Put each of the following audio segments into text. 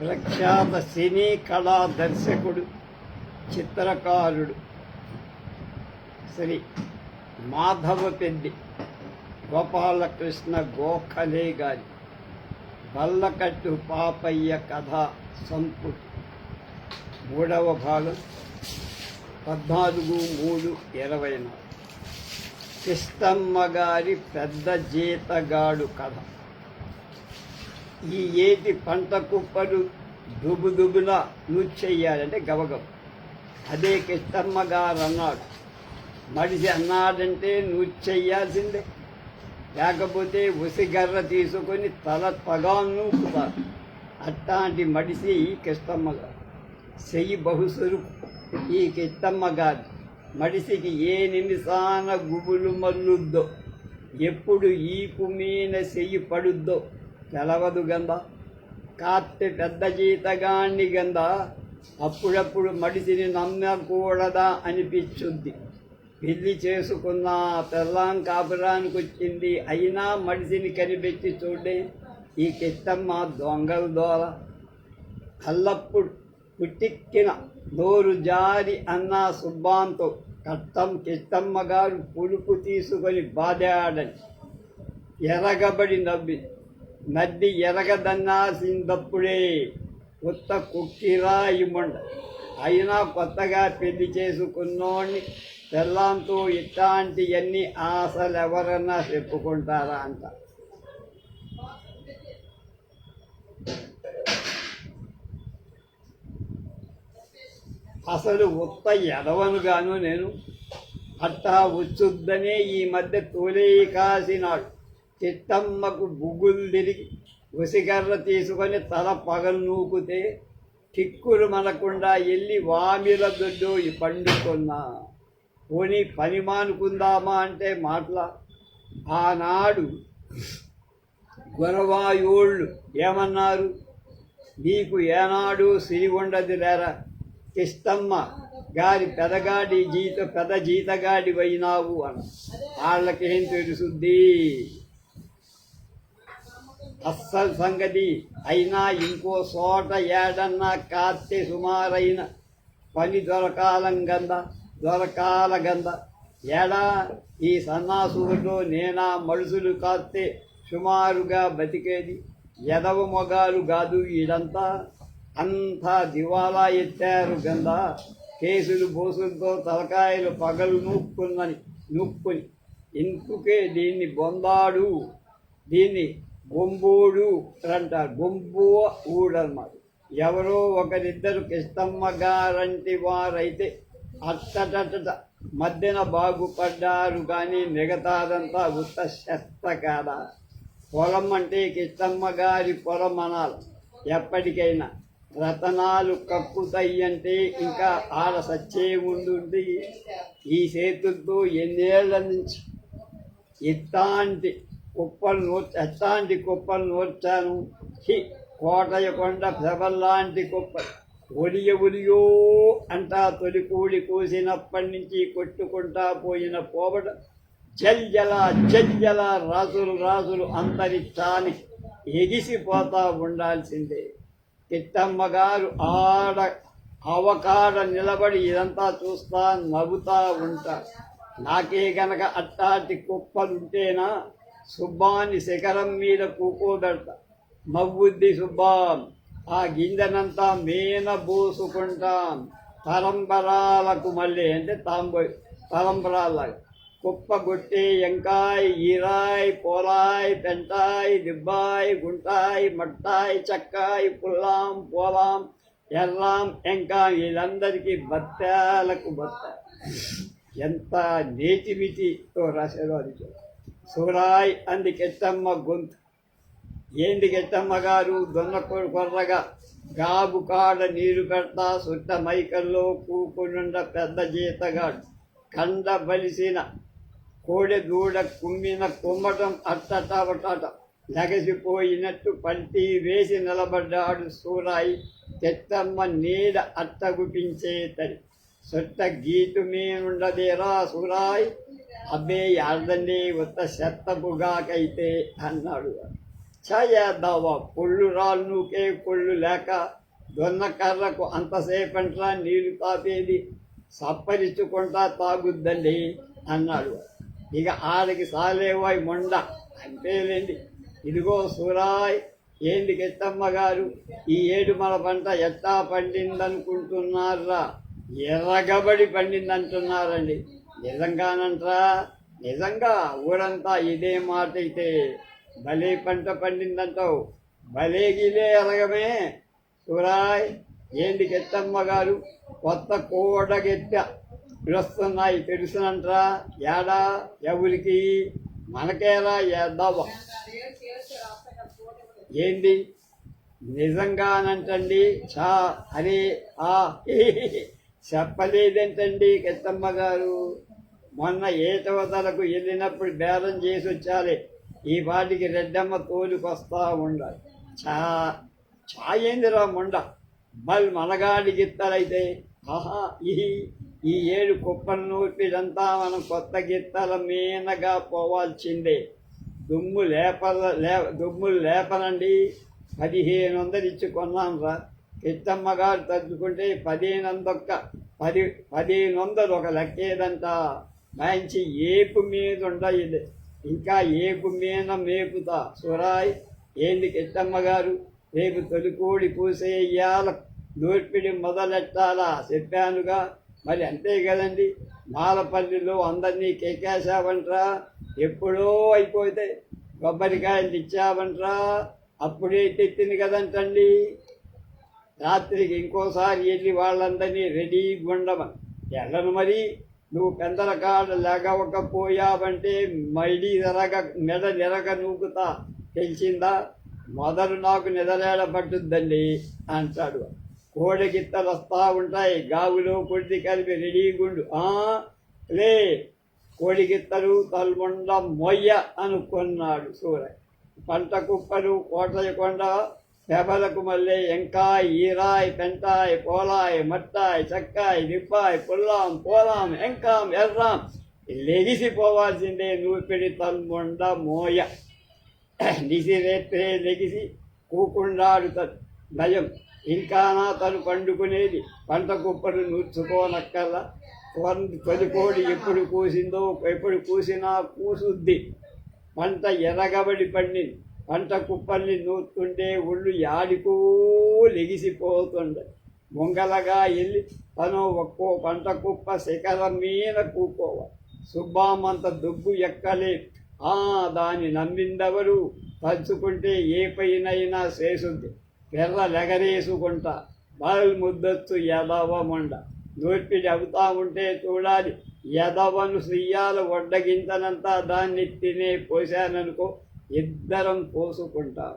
ప్రఖ్యాత సినీ కళా దర్శకుడు చిత్రకారుడు శ్రీ మాధవ పెద్ది గోపాలకృష్ణ గోఖలే గారి బల్లకట్టు పాపయ్య కథ సంపుటి. మూడవ భాగం పద్నాలుగు మూడు ఇరవై నాలుగు. కిష్టమ్మ గారి పెద్ద జీతగాడు కథ. ఈ ఏటి పంట కుప్పలు దుబుదుబున దుబున నూచెయ్యాలంటే గబగబ. అదే కృష్ణమ్మ గారు అన్నాడు. మడిసి అన్నాడంటే నూచెయ్యాల్సిందే లేకపోతే ఉసిగర్ర తీసుకొని తల పగా నూపుతారు అట్లాంటి మడిసి ఈ కృష్ణమ్మ గారు. చెయ్యి బహుసురుకు ఈ కృష్ణమ్మ గారు మడిసికి ఏ నిమిషాన గుబులు మల్లుద్దో ఎప్పుడు ఈపు మీన చెయ్యి పడుద్దో? తెలవదు గంధ. కాత్తి పెద్ద జీతగాన్ని గంధ. అప్పుడప్పుడు మడిసిని నమ్మకూడదా అనిపించుద్ది. పెళ్ళి చేసుకున్న పెళ్ళాం కాపురానికి వచ్చింది అయినా మడిసిని కనిపెట్టి చూడే ఈ కిట్టమ్మ దొంగల ద్వారా కళ్ళప్పుడు పుట్టిక్కిన నోరు జారి అన్న సుబ్బాంతో కట్టం కిట్టమ్మ గారు పులుపు తీసుకొని బాధాడని. ఎరగబడి నవ్వి నడ్డి ఎరగదన్నాసిందప్పుడే కొత్త కుక్కిరా ఇమ్మండ అయినా కొత్తగా పెళ్ళి చేసుకున్నోడిని పెళ్ళాంతో ఇట్లాంటివన్నీ ఆశలు ఎవరన్నా చెప్పుకుంటారా అంట. అసలు ఉత్త ఎదవనుగాను నేను. అట్టా వచ్చుద్దనే ఈ మధ్య తోలే కాసినాడు. చిట్టమ్మకు బుగ్గులు తిరిగి ఉసిగర్ర తీసుకొని తల పగలు నూకుతే కిక్కులు మనకుండా వెళ్ళి వామిల దొడ్డు పండుకున్నా. పోనీ పని మానుకుందామా అంటే మాటల ఆనాడు గొరవాయోళ్ళు ఏమన్నారు? నీకు ఏనాడు సిరి ఉండదు లేరా? కిష్టమ్మ గారి పెదగాడి జీత పెద జీతగాడి అయినావు అని వాళ్ళకేం తెలుసుద్ది? అస్సలు సంగతి అయినా ఇంకో చోట ఏడన్నా కాస్తే సుమారైన పని దొరకాలం గంద దొరకాల గంద. ఏడా ఈ సన్నాసులతో నేనా మనుషులు కాస్తే సుమారుగా బతికేది? ఎదవ మొగాలు కాదు ఇదంతా అంతా దివాలా ఎత్తారు గంద. కేసులు బోసులతో తలకాయలు పగలు నూక్కున్నని నూక్కుని. ఇందుకే దీన్ని బొందాడు. దీన్ని బొంబోడు అంటారు. బొంబు ఊడన్నమాట ఎవరో ఒకరిద్దరు కిస్తమ్మ గారంటి వారైతే అట్టటట మధ్యన బాగుపడ్డారు కానీ మిగతాదంతా ఉత్త శస్త కాదా పొలం అంటే కిష్టమ్మ గారి పొలం అనాలి. ఎప్పటికైనా రతనాలు కక్కుతాయి అంటే ఇంకా ఆడ సచ్చే ఉండుంది ఈ చేతులతో ఎన్నేళ్ళ నుంచి ఇట్లాంటి కుప్పలు నూర్చ ఎట్లాంటి కుప్పలు నూర్చాను. హి కోటయ కొండ ప్రభల్లాంటి కుప్పలు ఒలియ ఒలియో అంటా తొలి కూడి కూసినప్పటి నుంచి కొట్టుకుంటా పోయిన పోవడం జల్జల జల్జల రాజులు రాజులు అంతరిక్షానికి ఎగిసిపోతా ఉండాల్సిందే. తిట్టమ్మ గారు ఆడ అవకాడ నిలబడి ఇదంతా చూస్తా నవ్వుతా ఉంటా. నాకే గనక అట్టాటి కుప్పలుంటేనా సుబ్బాని శిఖరం మీద కూకోదట మవ్వుద్ది సుబ్బాం ఆ గింజనంతా మేన బోసుకుంటాం. తలంబరాలకు మళ్ళీ అంటే తాంబో తలంబరాలాగా కుప్ప గుట్టి ఎంకాయ్ ఈరాయ్ పోలాయ్ పెంటాయ్ దిబ్బాయ్ గుంటాయ్ మట్టాయ్ చక్కాయ్ పుల్లాం పోలాం ఎల్లాం ఎంకా వీళ్ళందరికీ బత్తాలకు బత్త. ఎంత నేటివిటీతో రాశారో అది చూడాలి సూరాయ్ అంది కెట్టమ్మ గొంతు. ఏంది కెట్టమ్మ గారు? దొన్న కొర్రగా గాబు కాడ నీరు పెడతా సుట్ట మైకల్లో కూకునుండ పెద్ద జీతగాడు. కండ బలిసిన కోడె దూడ కుమ్మిన కుమ్మటం అట్టటవటట. లగసిపోయినట్టు పల్టీ వేసి నిలబడ్డాడు సూరాయి. చెత్తమ్మ నీడ అట్టగుపించే తడి సొట్ట గీటు మీనుండదేరా సూరాయ్? అబ్బే యార్దండి ఉత్త చెత్తపుగాకైతే అన్నాడు. చేద్దావా పొళ్ళు రాళ్ళు నూకే పొళ్ళు లేక దొన్నకర్రకు కర్రకు నీళ్ళు తాపేది సప్పరించుకుంటా తాగుద్దండి అన్నాడు. ఇక ఆడికి సాలేవాయి మొండ అంతేలేండి ఇదిగో సూరాయ్ ఏంది కెత్తమ్మ గారు ఈ ఏడు మన పంట ఎట్టా పండిందనుకుంటున్నారా? ఎర్రగబడి పండిందంటున్నారండి. నిజంగానంటరా నిజంగా ఊరంతా ఇదే మాట అయితే భలే పంట పండిందంటావు భలే గిలే అలగమే సూరాయ్ ఏంది గెత్తమ్మ గారు కొత్త కోడగెత్త పిలుస్తున్నాయి తెలుసునంటరా. ఏడా ఎవరికి? మనకేలా ఏద్దావా ఏంది నిజంగానంటండి చా అరే ఆ చెప్పలేదంటండి గెత్తమ్మ గారు. మొన్న ఏటవతలకు వెళ్ళినప్పుడు బేరం చేసి వచ్చాలి ఈ పాటికి రెడ్డమ్మ తోలుకొస్తా ఉండాలి. చా చాయేందిరా మొండ. మళ్ళీ మనగాడి ఇత్తలైతే. ఆహా ఈ ఈ ఏడు కుప్పలు నూర్పిదంతా మనం కొత్త గిత్తల మీనగా పోవాల్సిందే. దుమ్ము లేపల లే దుమ్ములు లేపనండి. పదిహేను వందలు ఇచ్చి కొన్నాం రా కిత్తమ్మ గారు తగ్గుకుంటే పదిహేను వందొక్క పది పదిహేను వందలు ఒక లెక్కేదంట. మంచి ఏపు మీద ఉండదు ఇంకా ఏపు మీద మేపుతా. సురాయ్ ఏంది కిట్టమ్మగారు రేపు తొలికోడి పూసేయాల నూర్పిడి మొదలెట్టాలా? చెప్పానుగా. మరి అంతే కదండి. మాలపల్లిలో అందరినీ కేకేశావంట్రా? ఎప్పుడో అయిపోతే కొబ్బరికాయలు ఇచ్చావంట్రా అప్పుడే తెచ్చింది కదంటండి. రాత్రికి ఇంకోసారి వెళ్ళి వాళ్ళందరినీ రెడీగా ఉండమని. ఎల్లను మరి. నువ్వు పెందల కాడ లేగవకపోయావంటే మైడి ఎరగ మెడ నెరగ నూకుతా. తెలిసిందా? మొదలు నాకు నిదలేడ పట్టుద్దండి అంటాడు. కోడిగిత్తలు వస్తూ ఉంటాయి. గావులో కొద్ది కలిపి రెడీగుండు ఆ? లే కోడిగిత్తలు తల్ముండ మొయ్య అనుకున్నాడు సూర్య. పంట కుప్పలు కోటల కొండ చేపలకు మళ్ళీ ఎంకాయ్ ఈరాయ్ పెంటాయ్ పోలాయ్ మట్టాయ్ చక్కాయ్ దిప్పాయ్ పుల్లాం పోలాం ఎంకాం ఎర్రాం. లెగిసిపోవాల్సిందే నూపిడి తల్ముండ మోయ. నిసిరేత్రే లెగిసి కూకుండాడు త- భయం ఇంకానా తను పండుకునేది పంట కుప్పలు నూర్చుకోనక్కల్లా తొలి- తొలికోడి ఎప్పుడు కూసిందో ఎప్పుడు కూసినా కూసుద్ది. పంట ఎరగబడి పండింది. పంట కుప్పల్ని నూతుంటే ఒళ్ళు యాడికూ లెగిసిపోతుండే. ముంగలగా వెళ్ళి తను ఒక్కో పంట కుప్ప శిఖరం మీద కూకోవాలి. సుబ్బామంత దుగ్గు ఎక్కలే. ఆ దాన్ని నమ్మిందెవరు? తలుచుకుంటే ఏ పైనైనా చేసుద్ది పెర్ర లెగరేసుకుంటా. బాల్ ముద్దొచ్చు ఎదవమండ నోర్పిడి అవుతా ఉంటే చూడాలి. ఎదవను సుయ్యాల వడ్డగించనంతా దాన్ని తినే పోశాననుకో. ఇద్దరం పోసుకుంటాం.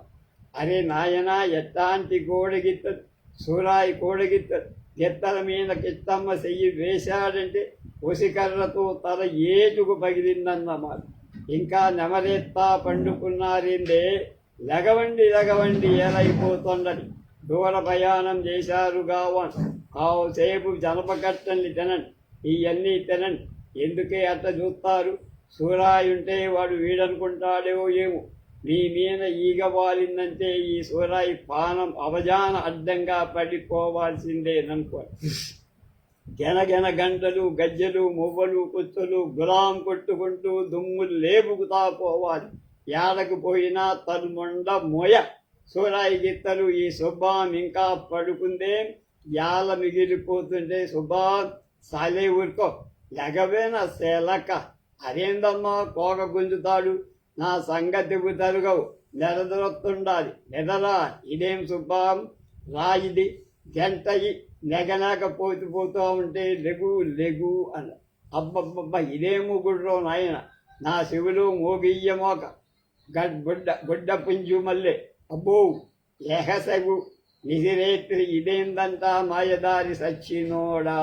అరే నాయనా ఎట్టాంటి కోడగిత్త సూరాయి కోడగిత్త గిత్తల మీద కిత్తమ్మ చెయ్యి వేశాడంటే ఉసికర్రతో తల ఏటుకు పగిలిందన్నమాట ఇంకా నెమరెత్తా పండుకున్నారిందే? లెగవండి లెగవండి ఏలైపోతుండని దూర ప్రయాణం చేశారు కావన్ కావుసేపు జనపకట్టండి తినండి ఇవన్నీ తినండి. ఎందుకే అట్ట చూస్తారు? సూరాయుంటే వాడు వీడనుకుంటాడో ఏమో. మీ మీద ఈగ వాలిందంటే ఈ సూరాయి పానం అవజాన అడ్డంగా పడిపోవాల్సిందేననుకో గెనగెన గంటలు గజ్జలు మువ్వలు కుత్తులు గులాం కొట్టుకుంటూ దుమ్ములు లేపుకుతా పోవాలి. ఏడకు పోయినా తల్ముండ మోయ. సూరాయి గిత్తలు ఈ సుబ్బాం ఇంకా పడుకుందే. యాల మిగిలిపోతుంటే సుబ్బాం సాలే ఊరుకో లగవేన శలక అదేందమ్మా కోక గుంజుతాడు నా సంగతి తరుగవు. నిరదొత్తుండాలి నిదరా ఇదేం సుబ్బాం? రాయిది జంటయి నెగనాక పోతు పోతూ ఉంటే లెగు లెగు అన్న అబ్బబ్బబ్బ ఇదేమో గుడ్రో నాయన. నా శివులు మోగియ్య మోక. గడ్ గుడ్డ గుడ్డ పుంజు మల్లె. అబ్బో ఏహసగు నిధిరేత్రి ఇదేందంతా మాయదారి సచ్చినోడా?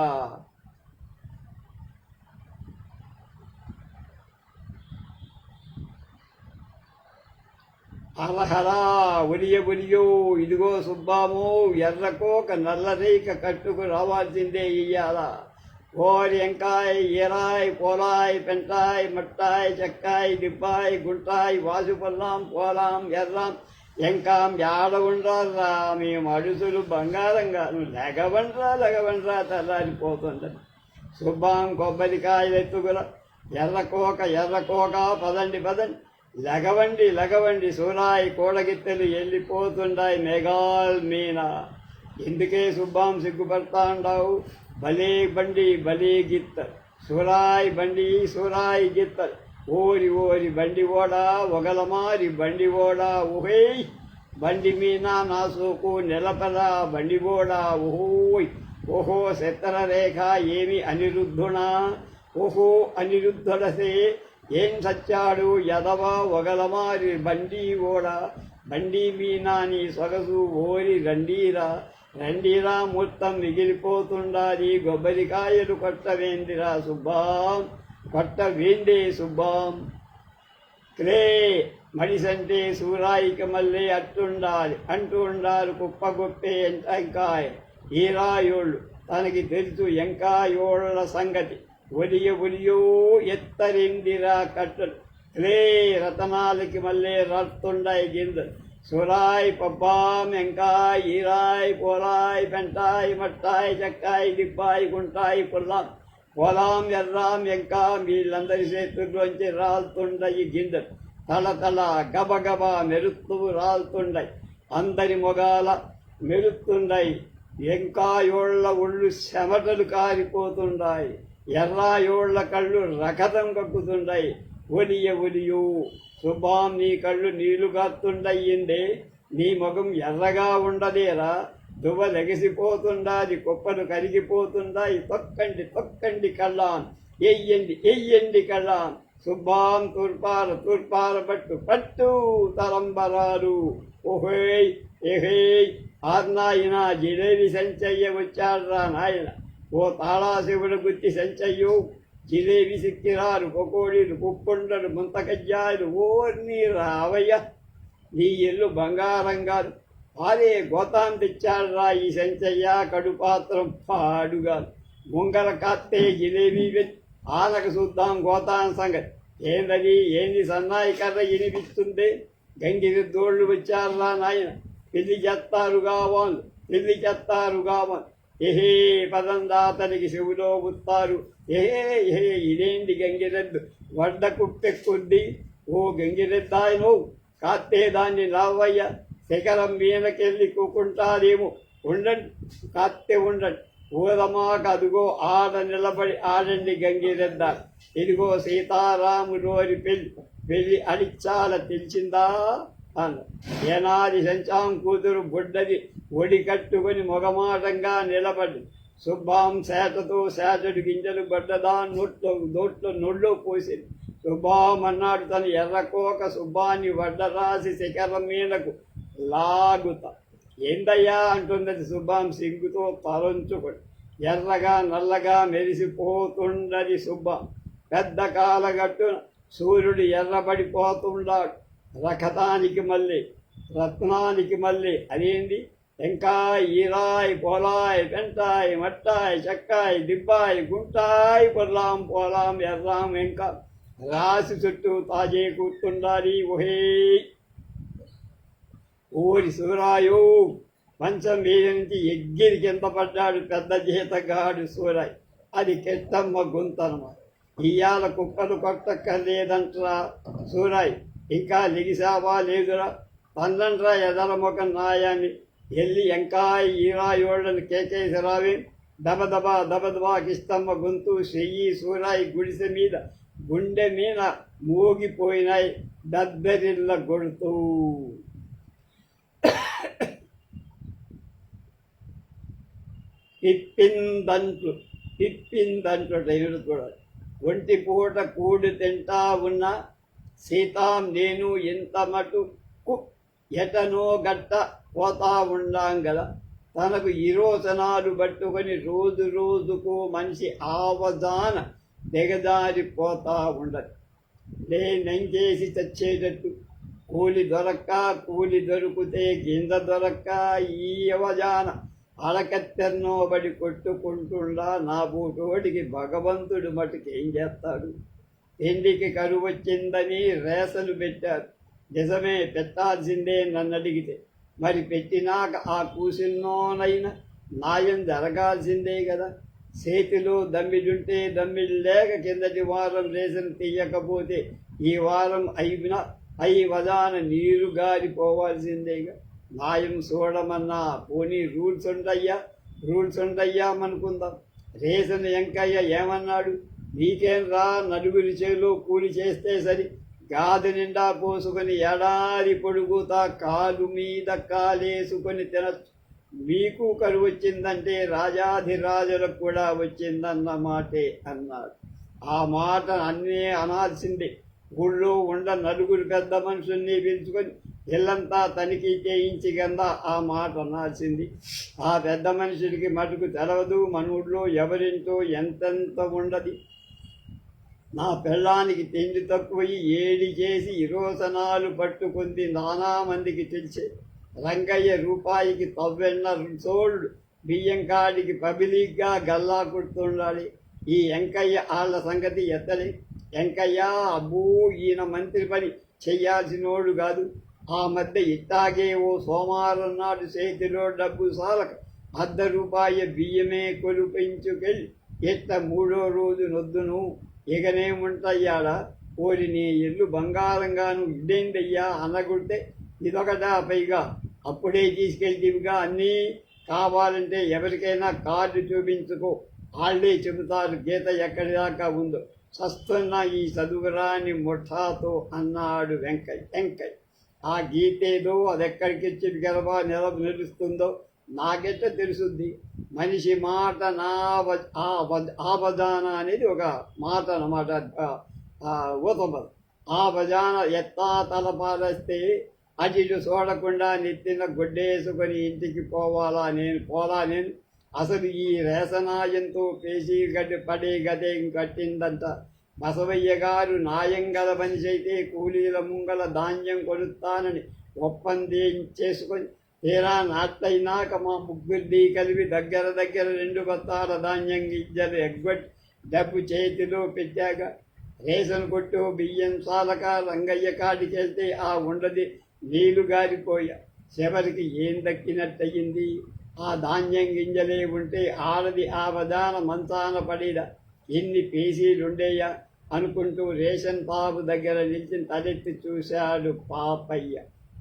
అలహరా ఒలియ ఒలియో ఇదిగో సుబ్బాము ఎర్రకోక నల్లరేక కట్టుకు రావాల్సిందే ఇయ్యాల ఓరి ఎంకాయ్ ఈరాయ్ పోలాయ్ పెంటాయ్ మట్టాయ్ చెక్కాయ్ దిబ్బాయ్ గుంటాయ్ వాసుపల్లాం పోలాం ఎర్రాం ఎంకాం యాడ ఉండ్రారా మేము అడుసులు బంగారంగాను లెగవండ్రా లెగవండ్రా తల్లారిపోతుందని సుబ్బాం కొబ్బరికాయలు ఎత్తుకుల ఎర్రకోక ఎర్రకోక పదండి పదండి. లగవండి లగవండి సూరాయి కోడగిత్తెలు వెళ్ళిపోతుండాయి మేఘాల్ మీనా. ఎందుకే సుబ్బాం సిగ్గుపడతా ఉండావు భలే బండి భలే గిత్త. సూరాయి బండి సూరాయి గిత్త. ఓరి ఓరి బండి ఓడా ఒగలమారి బండి ఓడా ఊహేయ్ బండి మీన నా సోకు నిలపదా బండి ఓడా ఊహోయ్ ఓహో శత్తర రేఖ ఏమి అనిరుద్ధునా? ఓహో అనిరుద్ధుడసే ఏం సచ్చాడు యదవ ఒగలమారి బండి ఓడ బండి మీనాని సొగసు ఓరి రండీరా. రండీరా మొత్తం మిగిలిపోతుండాది కొబ్బరికాయలు కొట్టవేందిరా సుబ్బాం కొట్టవేందే సుబ్బాం. క్లే మడిసంటే సూరాయికి మళ్ళీ అట్టుండాలి అంటూ ఉండాలి కుప్ప గొప్పే ఎంకాయ. ఈరాయోళ్ళు తనకి తెలుసు ఎంకాయోళ్ళ సంగతి. ఒలియ ఒలియో ఎత్తరిందిరా కట్టలు క్లే రతనాలకి మళ్ళీ రత్తుండాయి గింజలు సురాయ్ పబ్బాం ఎంకాయ్ ఈరాయ్ పోరాయ్ పెంటాయ్ మట్టాయ్ చెక్కాయ్ దిబ్బాయ్ గుంటాయ్ పుల్లాం పొలాం ఎర్రాం ఎంకా వీళ్ళందరి చేతుల్లోంచి రాలుతుండయి గింజలు తల తల గబగబ మెరుస్తూ రాలుతుండయి అందరి మొగాల మెరుస్తుండయి ఎంకాయోళ్ళ ఒళ్ళు చెమటలు కారిపోతుండాయి ఎర్రాయోళ్ళ కళ్ళు రకతం కక్కుతుండయి ఒలియ ఒలియు. శుభాం నీ కళ్ళు నీళ్ళు కాస్తుండయ్యిందే నీ ముఖం ఎర్రగా ఉండలేరా? దువ్వ లెగసిపోతుండాది కుప్పలు కరిగిపోతుండాయి. తొక్కండి తొక్కండి కళ్ళాం ఎయ్యండి ఎయ్యండి కళ్ళాం శుభాం తూర్పార తూర్పార పట్టు పట్టు తలంబరాలు. ఓహే ఏహేయ్ ఆర్నాయన జిలేబి సంచయ్య వచ్చాడ్రా నాయన. ఓ తాళాశివుడు గుత్తి సంచయ్యు జిలేబి సిక్కిరారు పకోడీలు కుప్పుండలు ముంతకజ్జాలు ఓర్ని రావయ్య. నీ ఇల్లు బంగారంగారు అదే గోతాం తెచ్చాడురా ఈ సంచయ్య కడుపాత్రం పాడుగా. ముంగల కాత్తే జిలేబీ వెత్ ఆనక చూద్దాం గోతాం సంగతి. ఏందది ఏంది సన్నాయి కర్ర వినిపిస్తుంది? గంగిరి దోళ్ళు వచ్చారురా నాయన. పెళ్ళి చేస్తారు కావాలి పెళ్ళి చేస్తారుగా ఎహే పదం దాతనికి శివులో గుత్తారు. ఎహే ఎహే ఇదేంటి గంగిరెద్దు? వడ్డ కుప్పెక్కుంది ఓ గంగిరెద్దాయనో కాస్తే దాన్ని రావయ్య శకరం మీనకెళ్ళి కూకుంటారేమో. ఉండండి కాస్తే ఉండండి. ఊరమాక అదుగో ఆడ నిలబడి ఆడండి గంగిరెద్ద. ఇదిగో సీతారాములోని పెళ్ళి పెళ్ళి అడిచాల తెలిసిందా? ఏనాది సంచాం కూతురు బుడ్డది ఒడి కట్టుకొని మొగమాటంగా నిలబడి శుభాం శాతతో శాతడు గింజలు బడ్డదా నోట్లో నోట్లో నొళ్ళు పోసింది. శుభాం అన్నాడు తన ఎర్రకోక శుభాన్ని వడ్డరాసి శిఖరం మీదకు లాగుత. ఏందయ్యా? అంటున్నది శుభాం సింగుతో తలంచుకొని. ఎర్రగా నల్లగా మెరిసిపోతుండది శుభం పెద్ద కాలగట్టున సూర్యుడు ఎర్రబడిపోతుండాడు. రకతానికి మళ్ళీ రత్నానికి మళ్ళీ. అదేంది? టెంకాయ్ ఈరాయ్ పోలాయ్ పెంటాయ్ మట్టాయ్ చెక్కాయ్ దిబ్బాయ్ గుంటాయ్ పొర్లాం పోలాం ఎర్రాం ఇంకా రాసి చుట్టూ తాజే కూర్చుండాలి ఓహే ఊరి సూరాయు మంచం మీద నుంచి ఎగ్గిరి కింద పడ్డాడు పెద్ద జీతగాడు సూరాయ్ అది కెట్టమ్మ గుంతనమాట. ఇయ్యాల కుక్కలు కొట్టక్కర్లేదంటరా సూరాయ్ ఇంకా లిగిసావా లేదురా. పందండ్రా ఎదల మొక నాయాన్ని ఎల్లి ఎంకాయ్ ఈరా యోళ్ళని కేకేసరావి దబదబా దబదబా కిస్తమ్మ గొంతు చెయ్యి సూరాయి గుడిసె మీద. గుండె మీద మూగిపోయినాయి దద్దరిల్ల గొడుతు తిప్పిందంట్లు తిప్పిందంట్లు డైవర్ కూడా. ఒంటి పూట కూడి తింటా ఉన్న సీతాం నేను ఎంత మటుకు ఎటనో గట్ట పోతా ఉండాం కదా తనకు ఇరోచనాలు పట్టుకొని రోజు రోజుకు మనిషి ఆవదాన దిగదారిపోతా ఉండదు. నేనంచేసి చచ్చేటట్టు. కూలి దొరక్క కూలి దొరికితే గింజ దొరక్క ఈ అవజాన అలకత్తెన్నోబడి కొట్టుకుంటుండా. నా బూటోడికి భగవంతుడు మటుకేం చేస్తాడు? పెళ్ళికి కరువు వచ్చిందని రేసలు పెట్టారు. నిజమే పెట్టాల్సిందే నన్ను అడిగితే. మరి పెట్టినాక ఆ కూసిల్లోనైనా న్యాయం జరగాల్సిందే కదా. చేతిలో దమ్మిడుంటే దమ్మిడి లేక కిందటి వారం రేషన్ తీయకపోతే ఈ వారం అయిన అయి వదాన నీరు గారిపోవాల్సిందేగా న్యాయం చూడమన్నా పోనీ రూల్స్ ఉండయ్యా రూల్స్ ఉండయ్యా అనుకుందాం రేషన్ వెంకయ్య ఏమన్నాడు? నీకేం రా నలుగురి చేలో కూలి చేస్తే సరి. గాది నిండా పోసుకొని ఎడారి పొడుగుతా కాలు మీద కాలేసుకొని తినచ్చు. మీకు కరువు వచ్చిందంటే రాజాధిరాజులకు కూడా వచ్చిందన్న మాటే అన్నాడు. ఆ మాట అన్నీ అనాల్సిందే. ఊళ్ళో ఉండ నలుగురు పెద్ద మనుషుల్ని పిలుచుకొని ఇల్లంతా తనిఖీ చేయించి కింద ఆ మాట అనాల్సింది. ఆ పెద్ద మనుషుడికి మటుకు తెలవదు. మన ఊళ్ళో ఎవరింటో ఎంతెంత ఉండదు. నా పెళ్ళానికి తిండి తక్కువయి ఏడి చేసి ఇరోసనాలు పట్టుకుంది నానా మందికి తెలిసే. రంగయ్య రూపాయికి తవ్వెన్న సోళ్ళు బియ్యం కాడికి పబిలిగ్గా గల్లా కుడుతుండాలి. ఈ వెంకయ్య వాళ్ళ సంగతి ఎత్తలే. వెంకయ్య అబ్బో ఈయన మంత్రి పని చెయ్యాల్సినోడు కాదు. ఆ మధ్య ఇట్టాగే ఓ సోమవారం నాడు చేతిలో డబ్బు సాలక అర్ధ రూపాయి బియ్యమే కొలుపించుకెళ్ళి ఎట్ట మూడో రోజు నొద్దును? ఇకనేముంటయ్యాడా ఓరి నీ ఇల్లు బంగారంగాను ఇడ్డైందయ్యా అనగుడితే ఇదొకటా పైగా. అప్పుడే తీసుకెళ్తేవిగా అన్నీ. కావాలంటే ఎవరికైనా కార్డు చూపించుకో. వాళ్ళే చెబుతారు గీత ఎక్కడి దాకా ఉందో. చస్తున్న ఈ చదువురాని ముఠాతో అన్నాడు వెంకయ్య. వెంకయ్య ఆ గీతేదో అది ఎక్కడికి గెలవా నిల నిలుస్తుందో నాకైతే తెలుసుద్ది మనిషి మాట నా ఆపదాన అనేది ఒక మాట అన్నమాట. ఊతపద ఆ ఎత్తా తలపారేస్తే అటు ఇటు చూడకుండా నెత్తిన గుడ్డేసుకొని ఇంటికి పోవాలా నేను పోలా నేను. అసలు ఈ రేసనాయంతో పేసి గడ్డి పడే గదే కట్టిందంట బసవయ్య గారు నాయం గల మనిషి అయితే కూలీల ముంగల ధాన్యం కొలుస్తానని ఒప్పందం చేసుకొని తీరా నాట్లయినాక మా ముగ్గురిది కలిపి దగ్గర దగ్గర రెండు బత్తాల ధాన్యం గింజలు ఎగ్గొట్టి డబ్బు చేతిలో పెట్టాక రేషన్ కొట్టు బియ్యం సాలక రంగయ్య కాడికెళ్తే ఆ ఉండది నీళ్ళు గారిపోయా. చివరికి ఏం దక్కినట్టయింది? ఆ ధాన్యం గింజలే ఉంటే ఆడది ఆ వదాన మంచాన పడిన ఎన్ని పీసీలుండేయా? అనుకుంటూ రేషన్ బాబు దగ్గర నిలిచి తలెత్తి చూశాడు పాపయ్య.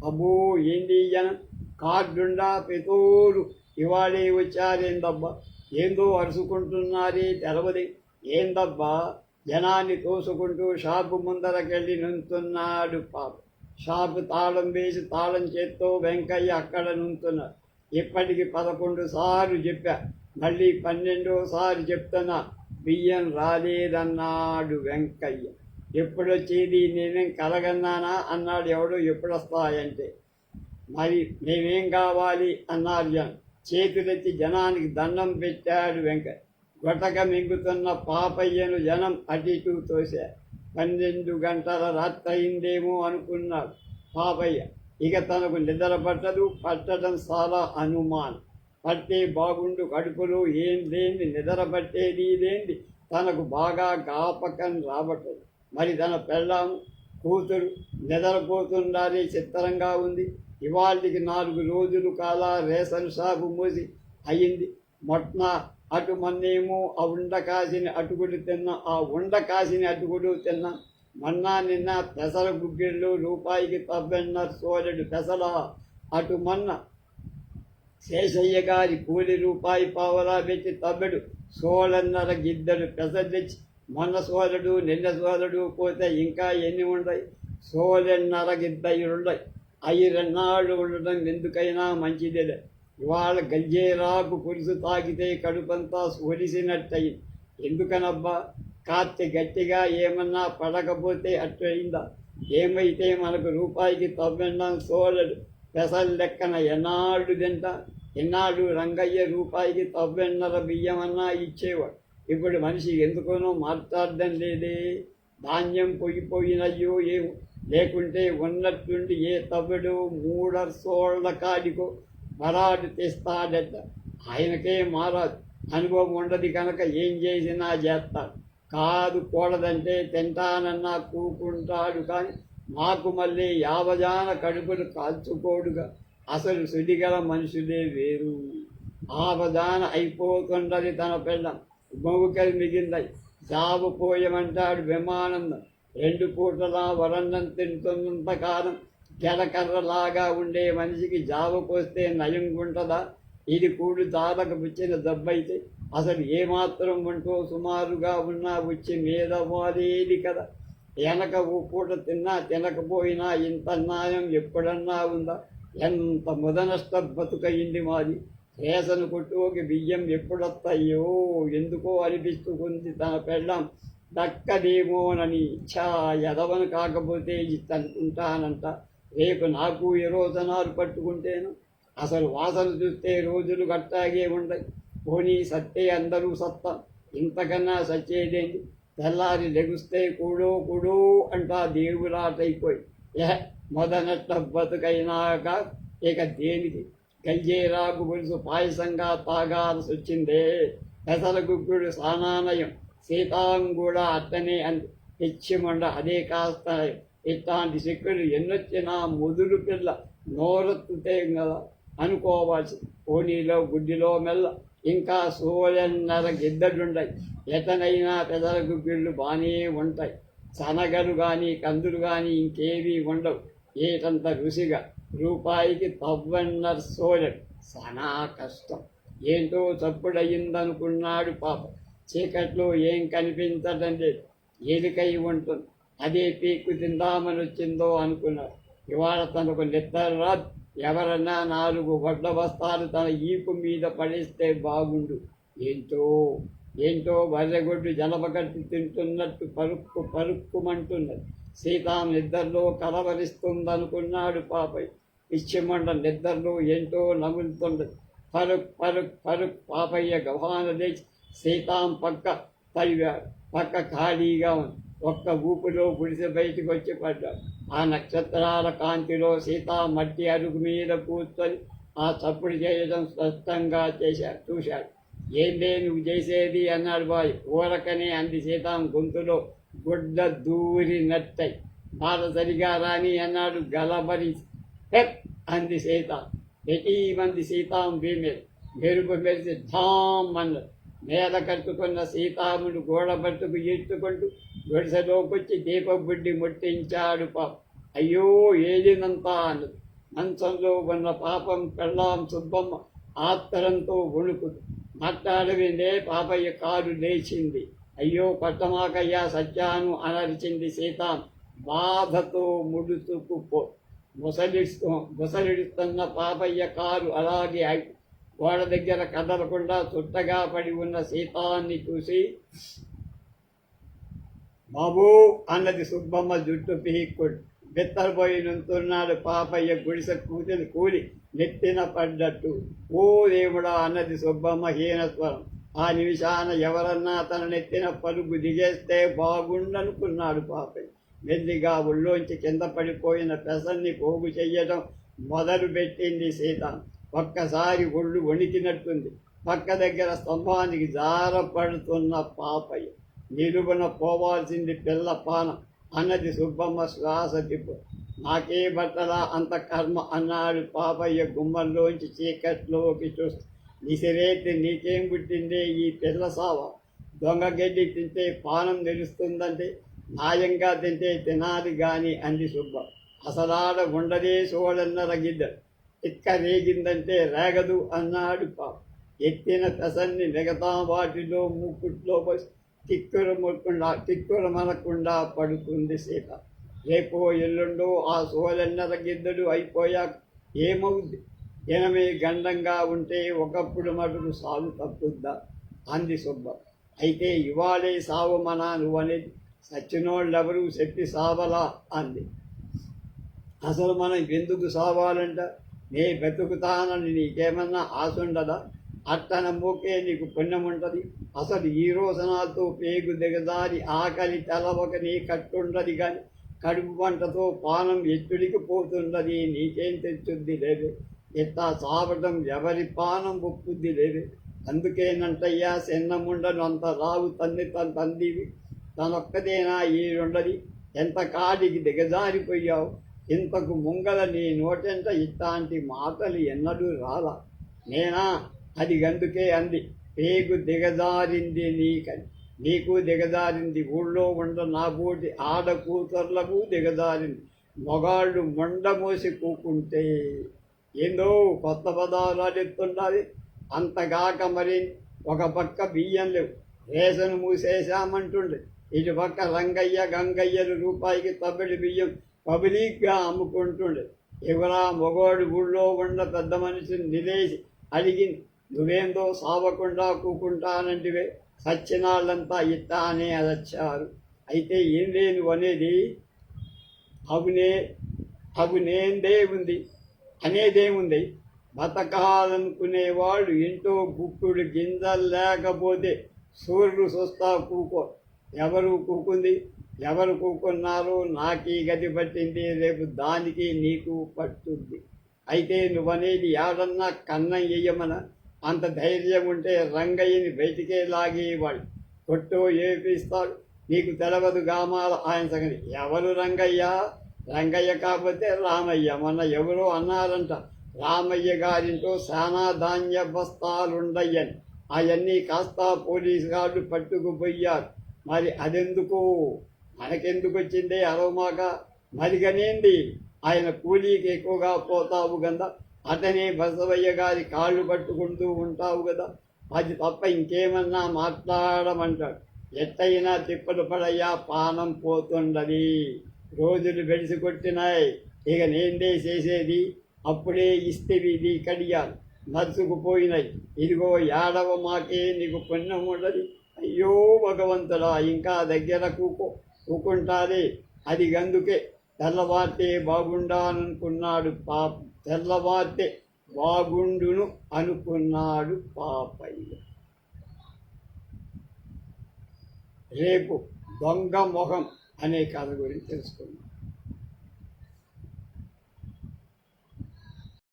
అబ్బో ఏంది జనం? కార్డుండా పెతూరు ఇవాళే వచ్చారేందబ్బా? ఏందో అరుచుకుంటున్నారే తెలవది ఏందబ్బా? జనాన్ని తోసుకుంటూ షాపు ముందరకెళ్ళి నుంచున్నాడు పాప. షాపు తాళం వేసి తాళం చేత్తో వెంకయ్య అక్కడ నుంచున్నాడు. ఇప్పటికి పదకొండు సార్లు చెప్పా. మళ్ళీ పన్నెండోసారి చెప్తున్నా బియ్యం రాలేదన్నాడు వెంకయ్య. ఎప్పుడొచ్చేది? నేనేం కలగన్నానా? అన్నాడు ఎవడు ఎప్పుడొస్తాయంటే. మరి మేమేం కావాలి? అన్నారు జనం. చేతులెత్తి జనానికి దండం పెట్టాడు వెంకయ్య గొటక మింగుతున్న పాపయ్యను జనం అటు ఇటు తోశారు పన్నెండు గంటల రాత్రి అయిందేమో అనుకున్నాడు పాపయ్య. ఇక తనకు నిద్ర పట్టదు పట్టడం చాలా అనుమానం. పట్టే బాగుండు కడుపులో ఏం లేని నిద్ర పట్టేది లేని తనకు బాగా గాపకం రాబట్టదు. మరి తన పెళ్ళాము కూతురు నిద్రపోతుండాలి చిత్రంగా ఉంది. ఇవాళకి నాలుగు రోజులు కాల రేషన్ షాపు మూసి అయింది. మొట్న అటు మొన్నేమో ఆ ఉండ కాసిన అటుకులు తిన్నా ఆ ఉండ కాసిన అటుకుడు తిన్నా. మొన్న నిన్న పెసర గుగ్గిళ్ళు రూపాయికి తబ్బెన్న సోలెడు పెసల. అటు మొన్న శేషయ్య గారి కూలి రూపాయి పావలా పెట్టి తబ్బెడు సోళన్నర గిద్దడు పెసలు తెచ్చి మొన్న సోలడు నిన్న సోలడు పోతే ఇంకా ఎన్ని ఉన్నాయి సోళన్నర గిద్దయి అవి రెన్నాళ్ళు ఉండడం ఎందుకైనా మంచిదే ఇవాళ గంజేరాకు పులుసు తాగితే కడుపంతా ఒలిసినట్టయింది ఎందుకనబ్బా? కాస్త గట్టిగా ఏమన్నా పడకపోతే అట్టయిందా? ఏమైతే మనకు రూపాయికి తవ్వెండం సోలడు. పెసలు లెక్కన ఎన్నాళ్ళు తింట? ఎన్నాళ్ళు రంగయ్య రూపాయికి తవ్వెన్నర బియ్యమన్నా ఇచ్చేవాడు. ఇప్పుడు మనిషి ఎందుకోనో మాట్లాడడం లేదే. ధాన్యం పొయ్యిపోయినయ్యో ఏమో. లేకుంటే ఉన్నట్టుండి ఏ తవ్వుడు మూడర్ సోళ్ళ కాడికో మరాడు తెస్తాడట. ఆయనకే మారాదు. అనుభవం ఉండదు కనుక ఏం చేసినా చేస్తాడు. కాదు కూడదంటే తింటానన్నా కూకుంటాడు కానీ మాకు మళ్ళీ యావజాన కడుపులు కాల్చుకోడుగా. అసలు సుడిగల మనుషులే వేరు. ఆవదాన అయిపోతుండది తన పిల్ల మౌకలు మిగిలిందాయి జాబు పోయమంటాడు విమానందం రెండు పూటలా వరన్నం తింటున్నంతకాలం జలకర్రలాగా ఉండే మనిషికి జాబు నయం ఉంటుందా ఇది కూడు తాళకు పుచ్చిన దెబ్బైతే అసలు ఏమాత్రం ఉంటూ సుమారుగా ఉన్నా వచ్చి మీద మారేది కదా. వెనక ఓ పూట తిన్నా తినకపోయినా ఇంత న్యాయం ఎప్పుడన్నా ఉందా? ఎంత ముదనష్ట బతుకయింది మాది. రేసను కొట్టుకి బియ్యం ఎప్పుడొస్తాయో ఎందుకో అనిపిస్తుంది తన పెళ్ళం. దక్కదేమోనని ఇచ్చా ఎదవను కాకపోతే ఇచ్చనుకుంటానంట రేపు నాకు ఏ రోజనాలు పట్టుకుంటేను. అసలు వాసన చూస్తే రోజులు గట్టాగే ఉండయి. పోనీ సత్తే అందరూ సత్తా. ఇంతకన్నా సచ్చేదేంటి తెల్లారి లెగుస్తే కూడో కూడో అంటా దేవులాటైపోయి. ఏ మొదనట్ల బతుకైనాక ఇక దేనికి గంజేరాకు గొలుసు పాయసంగా తాగాల్సి వచ్చిందే పెసల గుగ్గుడు సానానయం సీతాం కూడా అట్టనే అంది. పిచ్చిమండ అదే కాస్త ఇట్లాంటి సిక్కులు ఎన్నొచ్చినా ముదురు పిల్ల నోరెత్తుతే కదా అనుకోవాల్సి పోనీలో గుడ్డిలో మెల్ల ఇంకా సూర్యన్నర గిద్దడుండయి ఎతనైనా పెదల గుగ్గిళ్ళు బాగానే ఉంటాయి. శనగలు కానీ కందులు కానీ ఇంకేవీ ఉండవు. ఏటంత రుచిగా రూపాయికి తవ్వన్నర సోలెడు సనా కష్టం. ఏంటో తప్పుడయ్యిందనుకున్నాడు పాప. చీకట్లో ఏం కనిపించదండి? లేదు ఎలుకై ఉంటుంది. అదే పీక్కు తిందామని వచ్చిందో అనుకున్నాడు ఇవాళ తనకు నిద్ర రాదు. ఎవరన్నా నాలుగు వడ్ల బస్తాలు తన ఈపు మీద పడేస్తే బాగుండు. ఏంటో? ఏంటో బర్రెగొడ్డు జలపగట్టి తింటున్నట్టు పరుక్కు పరుక్కుమంటున్నది. సీత నిద్రలో కలవరిస్తుందనుకున్నాడు పాపయ్య. పిచ్చిమండ నిద్రలో ఏంటో నములుతున్నది పరుక్ పరుక్ పరుక్ పాపయ్య గవాన లేచి సీతాం పక్క తవ్వాడు పక్క ఖాళీగా ఉంది. ఒక్క ఊపిలో గుడిసి బయటికి వచ్చి పడ్డాడు ఆ నక్షత్రాల కాంతిలో సీత మట్టి అరుగు మీద కూర్చొని ఆ చప్పుడు చేయడం స్పష్టంగా చేశాడు. చూశాడు ఏందే నువ్వు చేసేది అన్నాడు బాయ్. ఊరకనే అంది సీతాం గొంతులో. గుడ్డ దూరినట్టయి మాట సరిగా రాని అన్నాడు గలబరి. హెప్ అంది సీత. ఎటీ మంది సీతాం భీమే? మెరుపు మెరిసి ధామ్ అన్నది నేల కట్టుకున్న సీతాముడు గోడబట్టుకు ఎత్తుకుంటూ ఈడ్చుకుంటూ గుడిసెలోకొచ్చి దీపబుడ్డి ముట్టించాడు పాప. అయ్యో ఏదినంతా అన్నది. మంచంలో ఉన్న పాపం పెళ్ళాం సుబ్బమ్మ ఆత్తరంతో వణుకుదు. మాట్లాడవిందే పాపయ్య కారు లేచింది. అయ్యో పట్టమాకయ్యా సత్యాను అనరిచింది సీతాం. బాధతో ముడుచుకుపో ముసలిస్తూ ముసలిడుస్తున్న పాపయ్య కారు అలాగే వాళ్ళ గోడ దగ్గర కదలకుండా చుట్టగా పడి ఉన్న సీతాన్ని చూసి బాబూ అన్నది సుబ్బమ్మ జుట్టు పీక్కుడు బెత్తరపోయి నుంచున్నాడు పాపయ్య గుడిసె కూతురు కూలి నెత్తిన పడ్డట్టు. ఓ దేవుడా అన్నది సుబ్బమ్మ హీనస్వరం ఆ నిమిషాన ఎవరన్నా తన నెత్తిన పలుగు దిగేస్తే బాగుండనుకున్నాడు పాపయ్య. మెల్లిగా ఒళ్ళోంచి కింద పడిపోయిన పెసల్ని పోగు చెయ్యడం మొదలుపెట్టింది సీత. ఒక్కసారి ఒళ్ళు వణికినట్టుంది. పక్క దగ్గర స్తంభానికి జారపడుతున్న పాపయ్య నిలువన పోవాల్సింది పిల్ల పానం. అన్నది సుబ్బమ్మ శ్వాస తిప్పు. నాకే బట్టలా అంత కర్మ అన్నాడు పాపయ్య గుమ్మల్లోంచి చీకట్లోకి చూస్తూ. నిసిరేతి నీకేం పుట్టిందే ఈ పిల్ల సావ? దొంగ గడ్డి తింటే పానం నిలుస్తుందంటే న్యాయంగా తింటే తినాలి కానీ అంది సుబ్బ. అసలాడ ఉండదే చూడన్నర గిద్ద ఇక్క రేగిందంటే రేగదు అన్నాడు పాప. ఎత్తిన పెసన్ని మిగతా వాటిలో ముక్కుట్లో పోసి తిక్కురు ముక్కుండా తిక్కురు మనకుండా పడుకుంది సీత. రేపో ఎల్లుండో ఆ సోలన్నర గిద్దడు అయిపోయాక ఏమవుద్ది? ఎనమే గండంగా ఉంటే ఒకప్పుడు మటుకు సాగు తప్పుద్దా? అంది సుబ్బ. అయితే ఇవాళే సావు మన నువ్వనేది సచ్చినోళ్ళెవరూ చెప్పి సావలా అంది. అసలు మనం ఎందుకు సావాలంట? నీ బతుకుతానని నీకేమన్నా ఆశ ఉండదా అట్టన మూకే నీకు పుణ్యం ఉంటుంది అసలు ఈ రోజునాలతో పేగు దిగదారి ఆకలి తెలవక నీ కట్టుండది కానీ కడుపు పంటతో పానం ఎత్తుడికి పోతున్నది నీకేం తెచ్చుద్ది లేదు. ఇట్లా చావటం ఎవరి పానం ఒప్పుద్ది లేదు. అందుకేనంటయ్యా చిన్నముండను అంత రావు తన్ని తన తందివి తనొక్కదేనా ఈ ఉండది ఎంత కాడికి దిగజారిపోయావు? ఇంతకు ముంగల నీ నోటెంట ఇట్లాంటి మాటలు ఎన్నడూ రాలా. నేనా? అది గందుకే అంది. పేగు దిగజారింది నీకని. నీకు దిగజారింది ఊళ్ళో ఉండ నా బోటి ఆడ కూతుర్లకు దిగజారింది. మొగాళ్ళు మొండమోసి కూకుంటే ఏందో కొత్త పదాలు ఎత్తుండాలి అంతగాక మరి ఒక పక్క బియ్యం లేవు. రేషన్ మూసేశామంటుండే. ఇటు పక్క రంగయ్య గంగయ్యలు రూపాయికి తబ్బడి బియ్యం పబ్లిక్గా అమ్ముకుంటుండే. ఎవరా మొగోడు గుడిలో ఉన్న పెద్ద మనిషిని నిలేసి అడిగింది నువ్వేందో సావకుండా కూకుంటానంటివే. సచ్చినాళ్ళంతా అది అదచ్చారు అయితే ఏం లేను అనేది అవునే అవునేందే ఉంది? అనేదేముంది బతకాలనుకునేవాడు ఇంట్లో గుక్కుడు గింజలు లేకపోతే సూర్యుడు సొస్తా కూకో. ఎవరు కూకుంది? ఎవరు నాకు నాకీ గతి పట్టింది రేపు దానికి నీకు పట్టుద్ది. అయితే నువ్వనేది ఏడన్నా కన్నం చెయ్యమన అంత ధైర్యం ఉంటే రంగయ్యని బయటికే లాగేవాడు కొట్టు ఏపిస్తాడు నీకు తెలవదు గామాల ఆయన సంగతి. ఎవరు రంగయ్య? రంగయ్య కాకపోతే రామయ్య. మొన్న ఎవరో అన్నారంట రామయ్య గారింటో సానా ధాన్య బస్తాలుండయ్యని. అవన్నీ కాస్త పోలీసు గారు పట్టుకుపోయారు. మరి అదెందుకు? మనకెందుకు వచ్చింది అరవమాక మరిగనేంది? ఆయన కూలీకి ఎక్కువగా పోతావు కదా అతనే బసవయ్య గారి కాళ్ళు పట్టుకుంటూ ఉంటావు కదా అది తప్ప ఇంకేమన్నా మాట్లాడమంటాడు. ఎట్టయినా తిప్పలు పడయ్యా పానం పోతుండది. రోజులు గడిచి కొట్టినాయి ఇక నేందే చేసేది? అప్పుడే ఇస్తేవి ఇది కడియాలు నరుచుకుపోయినాయి ఇదిగో ఏడవ మాకే నీకు పుణ్యం ఉండదు అయ్యో భగవంతుడా ఇంకా దగ్గర కూకో. ఊకుంటారే అది గందుకే. తెల్లవారితే బాగుండాలనుకున్నాడు పాప. తెల్లవారితే బాగుండును అనుకున్నాడు పాపయ్య. రేపు దొంగ మొహం అనే కథ గురించి తెలుసుకుందాం.